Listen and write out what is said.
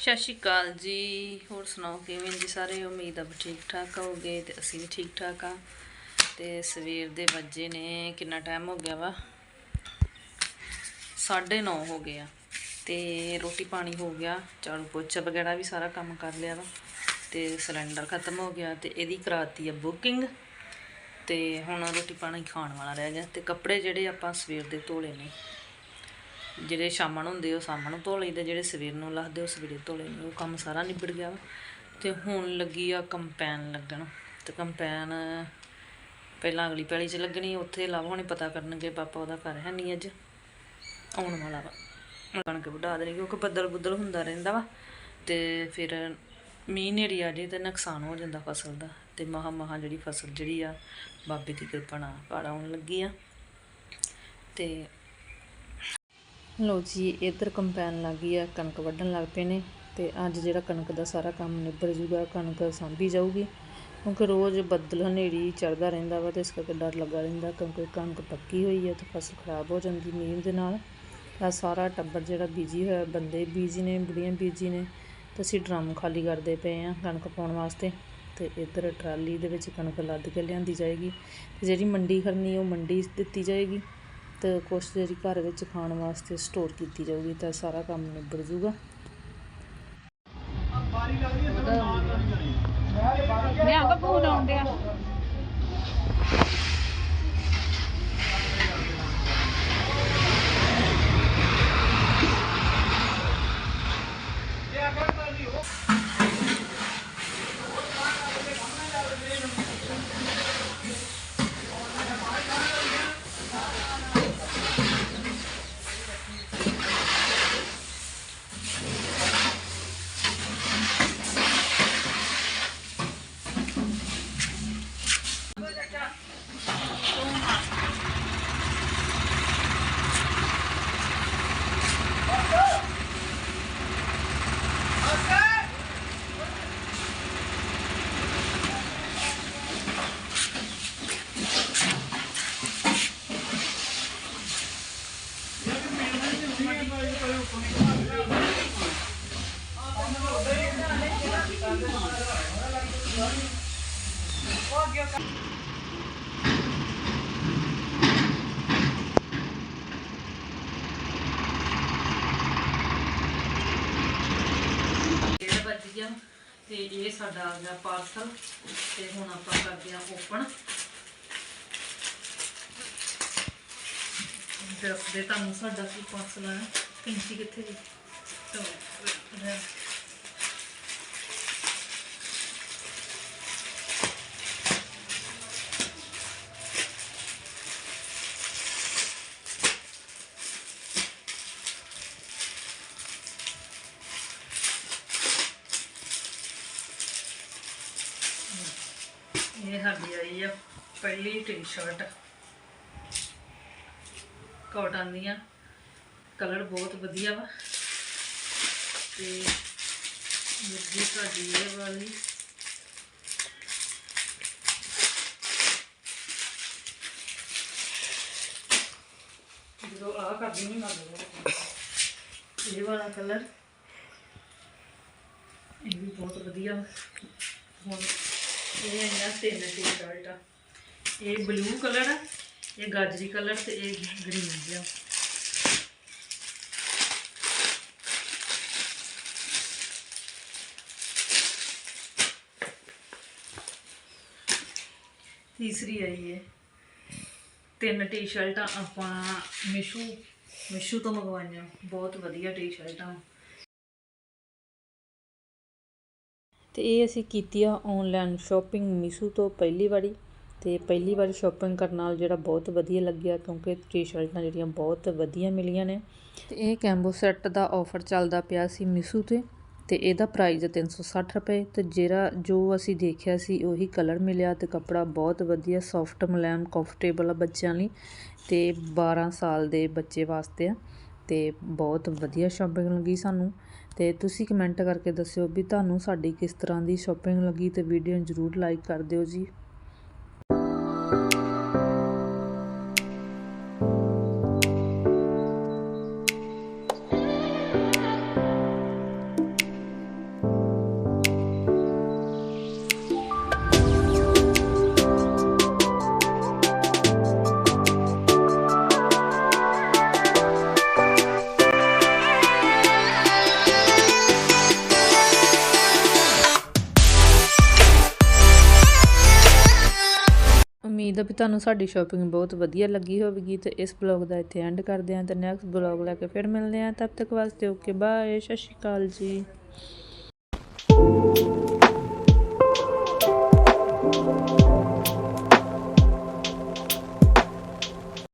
ਸਤਿ ਸ਼੍ਰੀ ਅਕਾਲ ਜੀ। ਹੋਰ ਸੁਣਾਓ, ਕਿਵੇਂ ਜੀ ਸਾਰੇ? ਉਮੀਦ ਆ ਠੀਕ ਠਾਕ ਹੋਗੇ ਤੇ ਅਸੀਂ ਵੀ ਠੀਕ ਠਾਕ ਆ। ਤੇ ਸਵੇਰ ਦੇ ਵੱਜੇ ਨੇ, ਕਿੰਨਾ ਟਾਈਮ ਹੋ ਗਿਆ ਵਾ? 9:30 ਹੋ ਗਏ ਆ। ਤੇ ਰੋਟੀ ਪਾਣੀ ਹੋ ਗਿਆ, ਝਾੜੂ ਪੋਚਾ ਵਗੈਰਾ ਵੀ ਸਾਰਾ ਕੰਮ ਕਰ ਲਿਆ ਵਾ। ਤੇ ਸਿਲੰਡਰ ਖਤਮ ਹੋ ਗਿਆ ਤੇ ਇਹਦੀ ਕਰਾਤੀ ਆ ਬੁਕਿੰਗ। ਤੇ ਹੁਣ ਰੋਟੀ ਪਾਣੀ ਖਾਣ ਵਾਲਾ ਰਹਿ ਗਿਆ ਤੇ ਕੱਪੜੇ ਜਿਹੜੇ ਆਪਾਂ ਸਵੇਰ ਦੇ ਧੋਲੇ ਨੇ ਜਿਹੜੇ ਸ਼ਾਮਾਂ ਨੂੰ ਹੁੰਦੇ ਉਹ ਸ਼ਾਮਾਂ ਨੂੰ ਧੋ ਲਈਦੇ, ਜਿਹੜੇ ਸਵੇਰ ਨੂੰ ਲਾਹਦੇ, ਉਹ ਸਵੇਰੇ ਧੋ ਲਈਦੇ ਉਹ ਕੰਮ ਸਾਰਾ ਨਿਬੜ ਗਿਆ ਵਾ। ਤੇ ਹੁਣ ਲੱਗੀ ਆ ਕੰਪੈਨ ਲੱਗਣ। ਤੇ ਕੰਪੈਨ ਪਹਿਲਾਂ ਅਗਲੀ ਪੈਲੀ 'ਚ ਲੱਗਣੀ, ਉੱਥੇ ਲਵ ਹੋਣੀ ਪਤਾ ਕਰਨਗੇ ਪਾਪਾ ਉਹਦਾ ਘਰ ਹੈ ਨਹੀਂ ਅੱਜ। ਆਉਣ ਵਾਲਾ ਵਾ। ਕਣਕ ਵਢਾ ਦੇਣੀ, ਕਿਉਂਕਿ ਬੱਦਲ ਬੁੱਦਲ ਹੁੰਦਾ ਰਹਿੰਦਾ ਵਾ। ਤੇ ਫਿਰ ਮੀਂਹ ਨੇਰੀ ਆ ਜੇ ਤੇ ਨੁਕਸਾਨ ਹੋ ਜਾਂਦਾ ਫਸਲ ਦਾ। ਤੇ ਮਹਾ ਮਹਾ ਜਿਹੜੀ ਫਸਲ ਜਿਹੜੀ ਆ, ਬਾਬੇ ਦੀ ਕਿਰਪਾ ਨਾਲ ਘਰ ਆਉਣ ਲੱਗੀ ਆ। ਤੇ ਲੋ ਜੀ, ਇੱਧਰ ਕੰਪੈਨ ਲੱਗ ਗਈ ਆ, ਕਣਕ ਵੱਢਣ ਲੱਗ ਪਏ ਨੇ ਤੇ ਅੱਜ ਜਿਹੜਾ ਕਣਕ ਦਾ ਸਾਰਾ ਕੰਮ ਨਿਬੜ ਜੂਗਾ, ਕਣਕ ਸਾਂਭੀ ਜਾਊਗੀ। ਕਿਉਂਕਿ ਰੋਜ਼ ਬੱਦਲ ਹਨੇਰੀ ਚੜਦਾ ਰਹਿੰਦਾ ਵਾ ਤੇ ਇਸ ਕਰਕੇ ਡਰ ਲੱਗਾ ਰਹਿੰਦਾ, ਕਿਉਂਕਿ ਕਣਕ ਪੱਕੀ ਹੋਈ ਹੈ ਤੇ ਫਸਲ ਖਰਾਬ ਹੋ ਜਾਂਦੀ ਮੀਂਹ ਦੇ ਨਾਲ। ਤਾਂ ਸਾਰਾ ਟੱਬਰ ਜਿਹੜਾ ਬੀਜੀ ਹੋਇਆ, ਬੰਦੇ ਬੀਜੀ ਨੇ, ਬੁੜੀਆਂ ਬੀਜੀ ਨੇ, ਤੇ ਅਸੀਂ ਡਰਮ ਖਾਲੀ ਕਰਦੇ ਪਏ ਆ ਕਣਕ ਪਾਉਣ ਵਾਸਤੇ। ਤੇ ਇੱਧਰ ਟਰਾਲੀ ਦੇ ਵਿੱਚ ਕਣਕ ਲੱਦ ਕੇ ਲਿਆਂਦੀ ਜਾਏਗੀ ਤੇ ਜਿਹੜੀ ਮੰਡੀ ਖੜਨੀ ਉਹ ਮੰਡੀ ਦਿੱਤੀ ਜਾਏਗੀ। ਤੇ ਕੁਛ ਜਿਹੜੀ ਘਰ ਵਿੱਚ ਖਾਣ ਵਾਸਤੇ ਸਟੋਰ ਕੀਤੀ ਜਾਊਗੀ ਤਾਂ ਸਾਰਾ ਕੰਮ ਨਿਬੜ ਜੂਗਾ ਮੈਂ ਆਗਾ ਫੋਨ ਆਉਂਦਿਆ ਡੇਢ ਵੱਜ ਗਿਆ ਤੇ ਇਹ ਸਾਡਾ ਆ ਗਿਆ ਪਾਰਸਲ ਤੇ ਹੁਣ ਆਪਾਂ ਕਰਦੇ ਆ ਓਪਨ ਦੱਸਦੇ ਤੁਹਾਨੂੰ ਸਾਡਾ ਕੀ ਪਾਰਸਲ ਆਇਆ ਪਿੰਕੀ ਕਿੱਥੇ ਗਈ? ਤੋ ਰਹਿ ਇਹ ਸਾਡੀ ਆਈ ਆ ਪਹਿਲੀ ਟੀ-ਸ਼ਰਟ ਕਾਟਨ ਦੀਆਂ ਕਲਰ ਬਹੁਤ ਵਧੀਆ ਵਾ। ਤੇ ਦੂਜੀ ਸਾਡੀ ਇਹ ਵਾਲੀ। ਜਦੋਂ ਆ ਕਰਦੀ ਨਹੀਂ ਮਗਰ ਇਹ ਵਾਲਾ ਕਲਰ ਇਹ ਵੀ ਬਹੁਤ ਵਧੀਆ ਵਾ। ਹੁਣ ਇਹ ਆਈਆਂ ਤਿੰਨ ਟੀ-ਸ਼ਰਟਾਂ ਇਹ ਬਲੂ ਕਲਰ ਆ, ਇਹ ਗਾਜਰੀ ਕਲਰ ਤੇ ਇਹ ਗ੍ਰੀਨ ਜਿਹਾ ਤੀਸਰੀ ਆਈ ਹੈ ਤਿੰਨ ਟੀ-ਸ਼ਰਟਾਂ ਆਪਾਂ ਮਿਸ਼ੂ ਮਿਸ਼ੂ ਤੋਂ ਮੰਗਵਾਈਆਂ। ਬਹੁਤ ਵਧੀਆ ਟੀ-ਸ਼ਰਟਾਂ ਤੇ ਇਹ ਅਸੀਂ ਕੀਤੀ ਆ ਆਨਲਾਈਨ ਸ਼ਾਪਿੰਗ ਮੀਸ਼ੂ ਤੋਂ ਪਹਿਲੀ ਵਾਰੀ ਤੇ ਪਹਿਲੀ ਵਾਰੀ ਸ਼ਾਪਿੰਗ ਕਰਨ ਨਾਲ ਜਿਹੜਾ ਬਹੁਤ ਵਧੀਆ ਲੱਗਿਆ ਕਿਉਂਕਿ ਟੀ-ਸ਼ਰਟਾਂ ਜਿਹੜੀਆਂ ਬਹੁਤ ਵਧੀਆ ਮਿਲੀਆਂ ਨੇ। ਤੇ ਇਹ ਕੈਂਬੋ ਸੈੱਟ ਦਾ ਆਫਰ ਚੱਲਦਾ ਪਿਆ ਸੀ ਮੀਸ਼ੂ ਤੇ ਤੇ ਇਹਦਾ ਪ੍ਰਾਈਸ ਹੈ 360 ਰੁਪਏ ਤੇ ਜਿਹੜਾ ਜੋ ਅਸੀਂ ਦੇਖਿਆ ਸੀ ਉਹੀ ਕਲਰ ਮਿਲਿਆ ਤੇ ਕੱਪੜਾ ਬਹੁਤ ਵਧੀਆ ਸੌਫਟ ਮੁਲਾਇਮ ਕੰਫਰਟੇਬਲ ਆ ਬੱਚਿਆਂ ਲਈ ਤੇ 12 ਸਾਲ ਦੇ ਬੱਚੇ ਵਾਸਤੇ ਆ ਤੇ ਬਹੁਤ ਵਧੀਆ ਸ਼ਾਪਿੰਗ ਲੱਗੀ ਸਾਨੂੰ। ਤੇ ਤੁਸੀਂ ਕਮੈਂਟ ਕਰਕੇ ਦੱਸਿਓ ਵੀ ਤੁਹਾਨੂੰ ਸਾਡੀ ਕਿਸ ਤਰ੍ਹਾਂ ਦੀ ਸ਼ਾਪਿੰਗ ਲੱਗੀ ਤੇ ਵੀਡੀਓ ਨੂੰ ਜਰੂਰ ਲਾਈਕ ਕਰ ਦਿਓ ਜੀ। ਉਮੀਦ ਹੈ ਵੀ ਤੁਹਾਨੂੰ ਸਾਡੀ ਸ਼ਾਪਿੰਗ ਬਹੁਤ ਵਧੀਆ ਲੱਗੀ ਹੋਵੇਗੀ ਤੇ ਇਸ ਬਲੌਗ ਦਾ ਇੱਥੇ ਐਂਡ ਕਰਦੇ ਹਾਂ ਤੇ ਨੈਕਸਟ ਬਲੌਗ ਲੈ ਕੇ ਫਿਰ ਮਿਲਦੇ ਹਾਂ। ਤਬ ਤੱਕ ਵਾਸਤੇ ਓਕੇ ਬਾਏ ਸਤਿ ਸ਼੍ਰੀ ਅਕਾਲ ਜੀ।